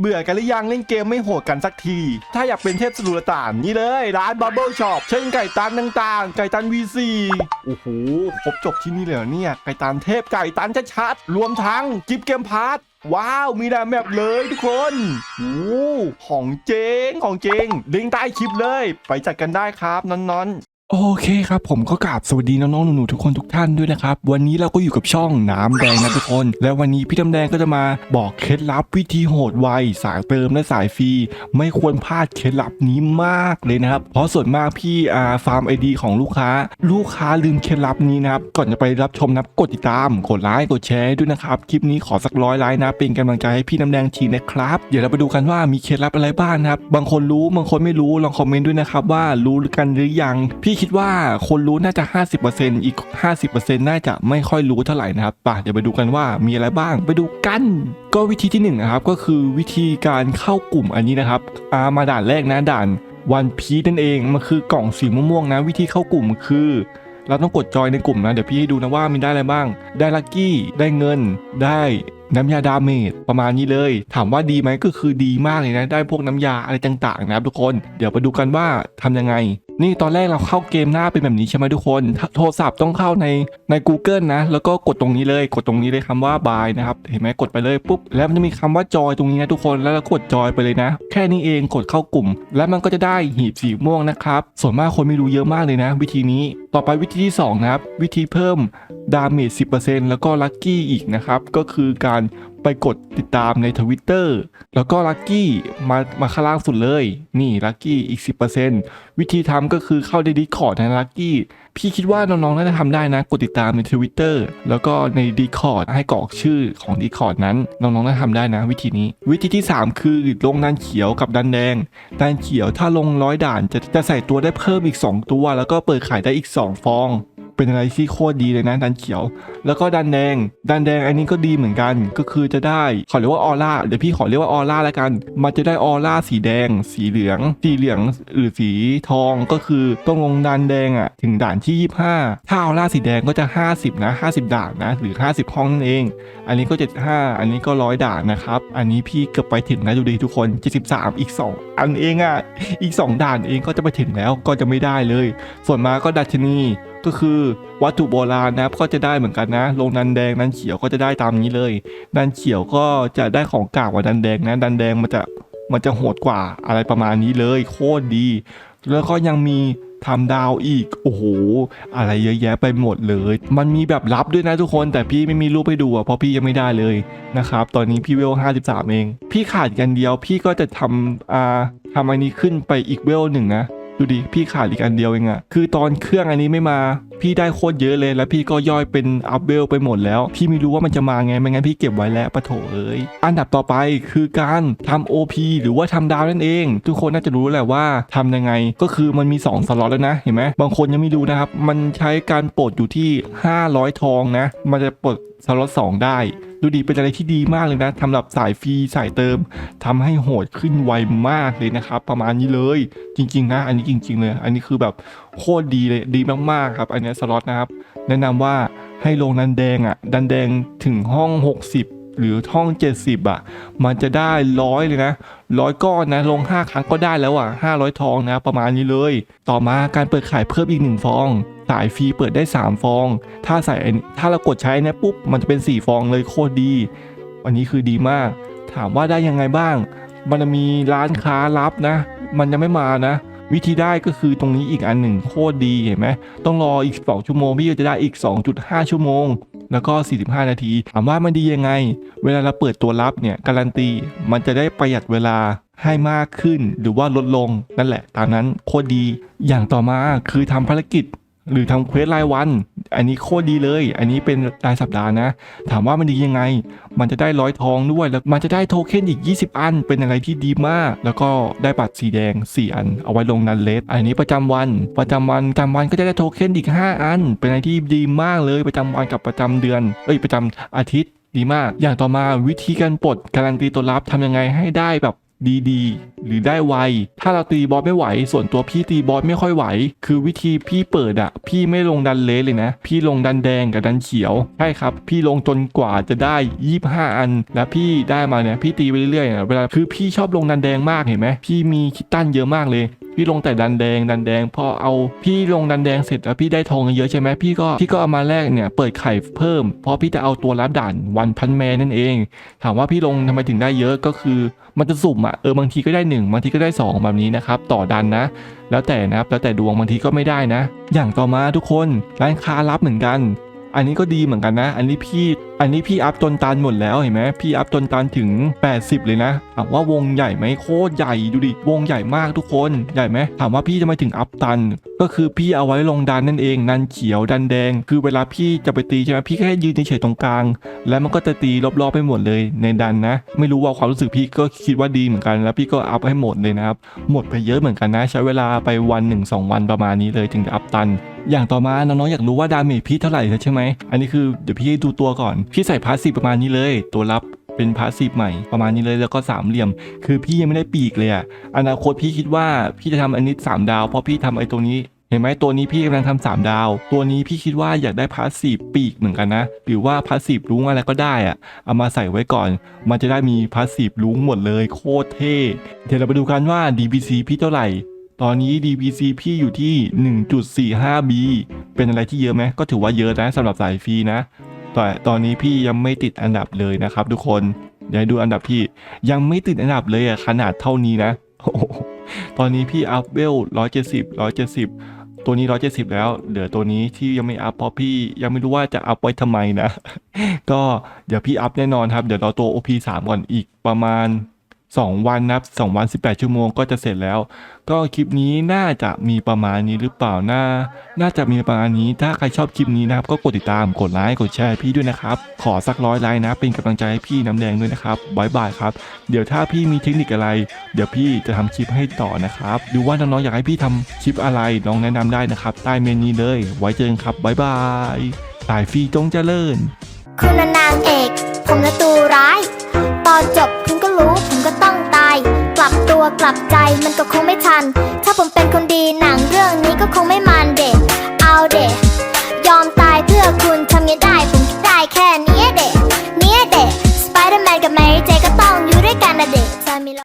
เบื่อกันหรือยังเล่นเกมไม่โหดกันสักที ถ้าอยากเป็นเทพสรุลต่านนี่เลย ร้าน Bubble Shop เช่นไก่ตันต่างๆ ไก่ตัน V4 โอ้โหครบจบที่นี่เลยเนี่ย ไก่ตันเทพไก่ตันชัดๆรวมทั้งกิฟเกมพาร์ทว้าว มีแต่แมปเลยทุกคนโอ้หของเจงของเจงลิงก์ใต้คลิปเลย ไปจัดกันได้ครับนอนๆ โอเคครับผมก็กราบสวัสดีน้องๆหนูๆทุกคนทุกท่านด้วยนะครับ วันนี้เราก็อยู่กับช่องน้ำแดงนะทุกคน และวันนี้พี่น้ำแดงก็จะมาบอกเคล็ดลับวิธีโหดไวสายเติมและสายฟรีไม่ควรพลาดเคล็ดลับนี้มากเลยนะครับ เพราะส่วนมากพี่อาฟาร์มไอดีของลูกค้า ลูกค้าลืมเคล็ดลับนี้นะครับก่อนจะไปรับชมนะกดติดตามกดไลค์กดแชร์ด้วยนะครับคลิปนี้ขอสักร้อยไลค์นะเป็นกำลังใจให้พี่น้ำแดงทีนะครับเดี๋ยวเราไปดูกันว่ามีเคล็ดลับอะไรบ้างนะครับบางคนรู้บางคนไม่รู้ลองคอมเมนต์ด้วยนะครับว่ารู้กันหรือยังพี่คิดว่าคนรู้น่าจะ 50%อีก 50%น่าจะไม่ค่อยรู้เท่าไหร่นะครับป่ะเดี๋ยวไปดูกันว่ามีอะไรบ้าง ไปดูกัน ก็วิธีที่หนึ่งนะครับก็คือวิธีการเข้ากลุ่มอันนี้นะครับอามาด่านแรกนะด่านวันพีนั่นเองมันคือกล่องสีม่วงๆนะ วิธีเข้ากลุ่มคือเราต้องกดจอยในกลุ่มนะ เดี๋ยวพี่ให้ดูนะว่ามีได้อะไรบ้าง ได้ลัคกี้ ได้เงิน ได้น้ำยาดาเมจประมาณนี้เลย ถามว่าดีไหมก็คือดีมากเลยนะ ได้พวกน้ำยาอะไรต่างๆ นะครับทุกคน เดี๋ยวไปดูกันว่าทำยังไง นี่ตอนแรกเราเข้าเกมหน้าเป็นแบบนี้ใช่ไหมทุกคน โทรศัพท์ต้องเข้าในใน Google นะ แล้วก็กดตรงนี้เลย กดตรงนี้เลยคำว่าบายนะครับ เห็นไหมกดไปเลยปุ๊บ แล้วมันจะมีคำว่าจอยตรงนี้นะทุกคน แล้วเรากดจอยไปเลยนะ แค่นี้เองกดเข้ากลุ่ม แล้วมันก็จะได้หีบสีม่วงนะครับ ส่วนมากคนไม่รู้เยอะมากเลยนะ วิธีนี้ ต่อไปวิธีที่สองนะครับ วิธีเพิ่ม ดาเมจ10%แล้วก็ลัคกี้อีกนะครับ ก็คือการไปกดติดตามในทวิตเตอร์แล้วก็ลัคกี้มามาข้างล่างสุดเลย นี่ลัคกี้อีก 10%วิธีทำก็คือเข้าใน Discord นะลัคกี้พี่คิดว่าน้องๆน่าจะทำได้นะ กดติดตามใน Twitter แล้วก็ใน Discord ให้กรอกชื่อของ Discord นั้น น้องๆน่าจะทำได้นะ วิธีนี้ วิธีที่ 3 คือลงดันเขียวกับดันแดงดันเขียวถ้าลงร้อยด่านจะจะใส่ตัวได้เพิ่มอีก 2 ตัว แล้วก็เปิดขายได้อีก 2 ฟอง เป็นอะไรที่โคตรดีเลยนะดันเขียว แล้วก็ดันแดง ดันแดงอันนี้ก็ดีเหมือนกัน ก็คือจะได้ขอเรียกว่าออร่าเดี๋ยวพี่ขอเรียกว่าออร่าแล้วกัน มันจะได้ออร่าสีแดง สีเหลือง สีเหลืองหรือสีทองก็คือต้องลงดันแดงอะถึงด่านที่ 25 ถ้าออร่าสีแดงก็จะ 50 นะ 50 ด่านนะ หรือ 50 ห้องนั่นเอง อันนี้ก็ 75 อันนี้ก็ร้อยด่านนะครับ อันนี้พี่เกือบไปถึงนะดูดีทุกคน 73 อีก 2 อันเองอะอีก 2 ด่านเองก็จะไปถึงแล้วก็จะไม่ได้เลย ส่วนมาก็ดัชนี ก็คือวัตถุโบราณนะครับก็จะได้เหมือนกันนะ ลงดันแดงดันเขียวก็จะได้ตามนี้เลยดันเขียวก็จะได้ของกากกว่าดันแดงนะดันแดงมันจะมันจะโหดกว่าอะไรประมาณนี้เลย โคตรดี แล้วก็ยังมีทำดาวอีก โอ้โห อะไรเยอะแยะไปหมดเลย มันมีแบบลับด้วยนะทุกคน แต่พี่ไม่มีรูปให้ดูอะเพราะพี่ยังไม่ได้เลยนะครับ ตอนนี้พี่เวล 53 เอง พี่ขาดกันเดียว พี่ก็จะทำอ่าทำอันนี้ขึ้นไปอีกเวลหนึ่งนะ ดูดิพี่ขาดอีกอันเดียวเองอะคือตอนเครื่องอันนี้ไม่มา พี่ได้โคตรเยอะเลย แล้วพี่ก็ย่อยเป็นอัพเวลไปหมดแล้ว พี่ไม่รู้ว่ามันจะมาไงไม่งั้นพี่เก็บไว้แล้วปะโถเอ้ยอันดับต่อไปคือการทำ OP หรือว่าทำดาวนั่นเอง ทุกคนน่าจะรู้แหละว่าทำยังไงก็คือมันมี 2 สล็อตแล้วนะเห็นไหมบางคนยังไม่รู้นะครับมันใช้การปลดอยู่ที่ 500 ทองนะ มันจะปลดสล็อต2ได้ ดูดีเป็นอะไรที่ดีมากเลยนะสำหรับสายฟรีสายเติมทำให้โหดขึ้นไวมากเลยนะครับ ประมาณนี้เลยจริง ๆ นะ อันนี้จริง ๆ เลย อันนี้คือแบบโคตรดีเลยดีมากๆครับ อันนี้สล็อตนะครับ แนะนำว่าให้ลงดันแดงอะ ดันแดงถึงห้อง 60หรือห้อง 70 อะ มันจะได้ร้อยเลยนะร้อยก้อนนะ ลง 5 ครั้งก็ได้แล้วอะ 500 ทองนะ ประมาณนี้เลย ต่อมาการเปิดขายเพิ่มอีก 1 ฟอง สายฟรีเปิดได้ 3 ฟอง ถ้าใส่ถ้าเรากดใช้นะปุ๊บมันจะเป็น 4 ฟองเลยโคตรดีอันนี้คือดีมาก ถามว่าได้ยังไงบ้าง มันจะมีร้านค้ารับนะ มันยังไม่มานะ วิธีได้ก็คือตรงนี้อีกอันหนึ่งโคตรดีเห็นไหมต้องรออีก 2 ชั่วโมงพี่จะได้อีก 2.5 ชั่วโมง แล้วก็ 45 นาที ถามว่ามันดียังไง เวลาเราเปิดตัวรับเนี่ยการันตีมันจะได้ประหยัดเวลาให้มากขึ้นหรือว่าลดลงนั่นแหละ ตามนั้นโคตรดีอย่างต่อมาคือทำภารกิจ หรือทำเควสรายวัน อันนี้โคตรดีเลย อันนี้เป็นรายสัปดาห์นะ ถามว่ามันดียังไง มันจะได้ร้อยทองด้วย แล้วมันจะได้โทเค็นอีก 20 อัน เป็นอะไรที่ดีมาก แล้วก็ได้บัตรสีแดง 4 อัน เอาไว้ลงนันเลสอันนี้ประจำวัน ประจำวันประจำวันก็จะได้โทเค็นอีก 5 อัน เป็นอะไรที่ดีมากเลยประจำวันกับประจำเดือน เอ้ยประจำอาทิตย์ดีมาก อย่างต่อมาวิธีการปลดการันตีตัวรับทำยังไงให้ได้แบบ ดีๆ หรือได้ไว ถ้าเราตีบอสไม่ไหว ส่วนตัวพี่ตีบอสไม่ค่อยไหว คือวิธีพี่เปิดอะพี่ไม่ลงดันเลสเลยนะ พี่ลงดันแดงกับดันเขียว ใช่ครับ พี่ลงจนกว่าจะได้ 25 อัน แล้วพี่ได้มาเนี่ยพี่ตีไปเรื่อยๆนะเวลาคือพี่ชอบลงดันแดงมากเห็นไหมพี่มีคิตตันเยอะมากเลย พี่ลงแต่ดันแดงดันแดงพอเอาพี่ลงดันแดงเสร็จแล้วพี่ได้ทองเยอะใช่ไหมพี่ก็พี่ก็เอามาแลกเนี่ยเปิดไข่เพิ่ม เพราะพี่จะเอาตัวรับด่านวันพันแมนนั่นเอง ถามว่าพี่ลงทำไมถึงได้เยอะก็คือ มันจะสุ่มอะเออบางทีก็ได้หนึ่งบางทีก็ได้สองแบบนี้นะครับต่อดันนะ แล้วแต่นะครับแล้วแต่ดวงบางทีก็ไม่ได้นะ อย่างต่อมาทุกคนร้านค้ารับเหมือนกัน อันนี้ก็ดีเหมือนกันนะ อันนี้พี่อันนี้พี่อัพจนตันหมดแล้วเห็นไหมพี่อัพจนตันถึง 80 เลยนะถามว่าวงใหญ่ไหมโคตรใหญ่ดูดิวงใหญ่มากทุกคนใหญ่ไหมถามว่าพี่จะไมาถึงอัพตัน ก็คือพี่เอาไว้ลงดันนั่นเองดันเขียวดันแดง คือเวลาพี่จะไปตีใช่ไหมพี่แค่ยืนเฉยตรงกลาง แล้วมันก็จะตีรอบๆไปหมดเลยในดันนะ ไม่รู้ว่าความรู้สึกพี่ก็คิดว่าดีเหมือนกันแล้วพี่ก็อัพให้หมดเลยนะครับหมดไปเยอะเหมือนกันนะ ใช้เวลาไปวันหนึ่งสองวันประมาณนี้เลยถึงจะอัพตันอย่างต่อมาน้องๆอยากรู้ว่าดาเมจพี่เท่าไหร่ใช่ไหม อันนี้คือเดี๋ยวพี่ดูตัวก่อนพี่ใส่พาสซีฟประมาณนี้เลย ตัวรับเป็นพาสซีฟใหม่ประมาณนี้เลยแล้วก็สามเหลี่ยม คือพี่ยังไม่ได้ปีกเลยอะอนาคตพี่คิดว่าพี่จะทำอันนี้สามดาวเพราะพี่ทำไอ้ตัวนี้เห็นไหมตัวนี้พี่กำลังทำสามดาว ตัวนี้พี่คิดว่าอยากได้พาสซีฟปีกเหมือนกันนะ หรือว่าพาสซีฟรุ้งอะไรก็ได้อะเอามาใส่ไว้ก่อน มันจะได้มีพาสซีฟรุ้งหมดเลยโคตรเท่ เดี๋ยวเราไปดูกันว่า DBC พี่เท่าไหร่ ตอนนี้ DBC พี่อยู่ที่ 1.45B เป็นอะไรที่เยอะไหมก็ถือว่าเยอะนะสำหรับสายฟรีนะ แต่ตอนนี้พี่ยังไม่ติดอันดับเลยนะครับ ทุกคนเดี๋ยวดูอันดับพี่ยังไม่ติดอันดับเลยอะขนาดเท่านี้นะโอ้ตอนนี้พี่อัพเวล170 170 ตัวนี้ 170 แล้ว เหลือตัวนี้ที่ยังไม่อัพเพราะพี่ยังไม่รู้ว่าจะอัพไว้ทำไมนะ ก็เดี๋ยวพี่อัพแน่นอนครับ เดี๋ยวรอตัว OP 3 ก่อนอีกประมาณ 2 วันนับ2วัน 18 ชั่วโมงก็จะเสร็จแล้ว ก็คลิปนี้น่าจะมีประมาณนี้หรือเปล่าน่าน่าจะมีประมาณนี้ถ้าใครชอบคลิปนี้นะครับ ก็กดติดตามกดไลค์กดแชร์พี่ด้วยนะครับ ขอสักร้อยไลค์นะ เป็นกำลังใจให้พี่น้ำแดงด้วยนะครับบายบายครับ เดี๋ยวถ้าพี่มีเทคนิคอะไร เดี๋ยวพี่จะทำคลิปให้ต่อนะครับดูว่าน้องๆอยากให้พี่ทำคลิปอะไรลองแนะนำได้นะครับ ใต้เมนูนี้เลย ไว้เจอกันครับบายบายสายฟรีจงเจริญคุณนางเอก ผมละตัวร้าย ตอนจบคุณก็รู้ กลับใจมันก็คงไม่ทัน ถ้าผมเป็นคนดีหนังเรื่องนี้ก็คงไม่มันเดะเอาเดะยอมตายเพื่อคุณ